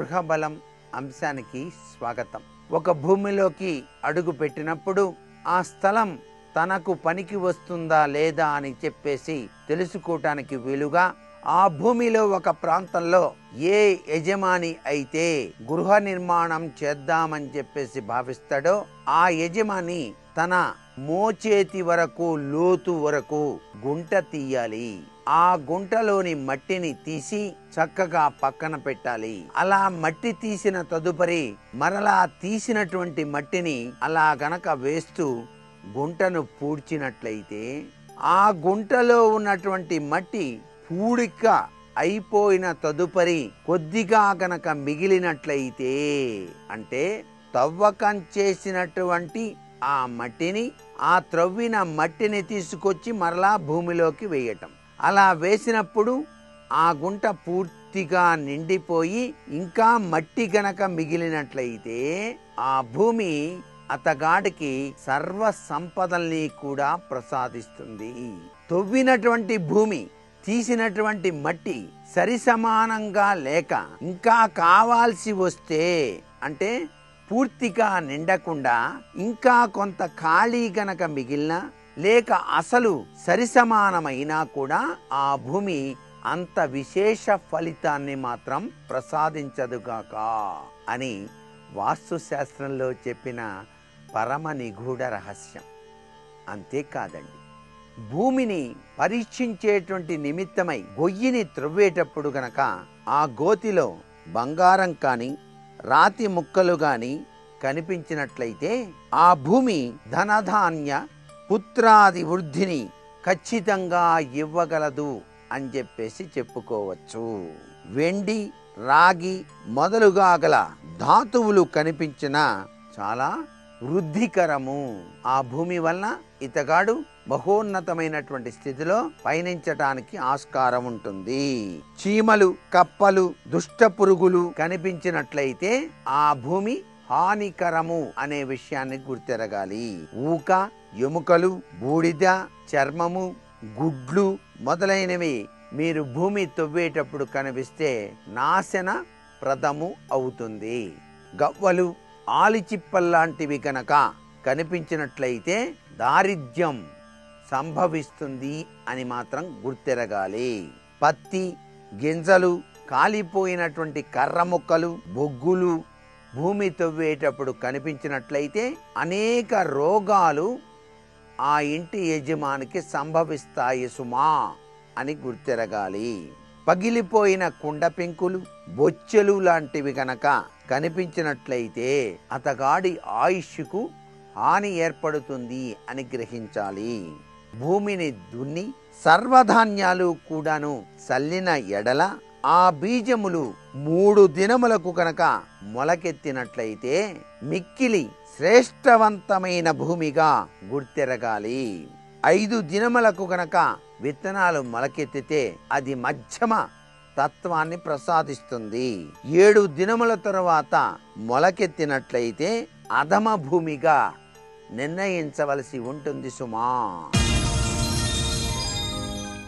గృహబలం అంశానికి స్వాగతం. ఒక భూమిలోకి అడుగు పెట్టినప్పుడు ఆ స్థలం తనకు పనికి వస్తుందా లేదా అని చెప్పేసి తెలుసుకోవటానికి వీలుగా ఆ భూమిలో ఒక ప్రాంతంలో ఏ యజమాని అయితే గృహ నిర్మాణం చేద్దామని చెప్పేసి భావిస్తాడో ఆ యజమాని తన మోచేతి వరకు లోతు వరకు గుంట తీయాలి. ఆ గుంటలోని మట్టిని తీసి చక్కగా పక్కన పెట్టాలి. అలా మట్టి తీసిన తదుపరి మరలా తీసినటువంటి మట్టిని అలా గనక వేస్తూ గుంటను పూడ్చినట్లయితే ఆ గుంటలో ఉన్నటువంటి మట్టి పూడిక అయిపోయిన తదుపరి కొద్దిగా గనక మిగిలినట్లయితే అంటే తవ్వకం చేసినటువంటి ఆ మట్టిని ఆ త్రవ్విన మట్టిని తీసుకొచ్చి మరలా భూమిలోకి వేయటం. అలా వేసినప్పుడు ఆ గుంట పూర్తిగా నిండిపోయి ఇంకా మట్టి గనక మిగిలినట్లయితే ఆ భూమి అతగాడికి సర్వ సంపదల్ని కూడా ప్రసాదిస్తుంది. తవ్వినటువంటి భూమి తీసినటువంటి మట్టి సరి సమానంగా లేక ఇంకా కావాల్సి వస్తే అంటే పూర్తిగా నిండకుండా ఇంకా కొంత ఖాళీ గనక మిగిలిన లేక అసలు సరిసమానమైనా కూడా ఆ భూమి అంత విశేష ఫలితాన్ని మాత్రం ప్రసాదించదుగాక అని వాస్తుశాస్త్రంలో చెప్పిన పరమ నిగూఢ రహస్యం. అంతేకాదండి. భూమిని పరీక్షించేటువంటి నిమిత్తమై గొయ్యిని త్రవ్వేటప్పుడు గనక ఆ గోతిలో బంగారం కానీ రాతి ముక్కలు కానీ కనిపించినట్లయితే ఆ భూమి ధనధాన్య పుత్రాది వృద్ధిని ఖచ్చితంగా ఇవ్వగలదు అని చెప్పేసి చెప్పుకోవచ్చు. వెండి రాగి మొదలుగా గల ధాతువులు కనిపించిన చాలా వృద్ధికరము. ఆ భూమి వలన ఇతగాడు బహోన్నతమైనటువంటి స్థితిలో పయనించటానికి ఆస్కారం ఉంటుంది. చీమలు కప్పలు దుష్ట పురుగులు కనిపించినట్లయితే ఆ భూమి హానికరము అనే విషయాన్ని గుర్తెరగాలి. ఊక ఎముకలు బూడిద చర్మము గుడ్లు మొదలైనవి మీరు భూమి తవ్వేటప్పుడు కనిపిస్తే నాశన ప్రదము అవుతుంది. గవ్వలు ఆలిచిప్పల్లాంటివి కనుక కనిపించినట్లయితే దారిద్ర్యం సంభవిస్తుంది అని మాత్రం గుర్తెరగాలి. పత్తి గింజలు కాలిపోయినటువంటి కర్ర ముక్కలు బొగ్గులు భూమి తవ్వేటప్పుడు కనిపించినట్లయితే అనేక రోగాలు ఆ ఇంటి యజమానికి సంభవిస్తాయి సుమా అని గుర్తెరగాలి. పగిలిపోయిన కుండ పెంకులు బొచ్చెలు లాంటివి గనక కనిపించినట్లయితే అతగాడి ఆయుష్కు హాని ఏర్పడుతుంది అని గ్రహించాలి. భూమిని దున్ని సర్వధాన్యాలు కూడాను చల్లిన ఎడల ఆ బీజములు మూడు దినములకు కనుక మొలకెత్తినట్లయితే మిక్కిలి శ్రేష్టవంతమైన భూమిగా గుర్తెరగాలి. ఐదు దినములకు గనక విత్తనాలు మొలకెత్తితే అది మధ్యమ తత్వాన్ని ప్రసాదిస్తుంది. ఏడు దినముల తరువాత మొలకెత్తినట్లయితే అధమ భూమిగా నిర్ణయించవలసి ఉంటుంది సుమా.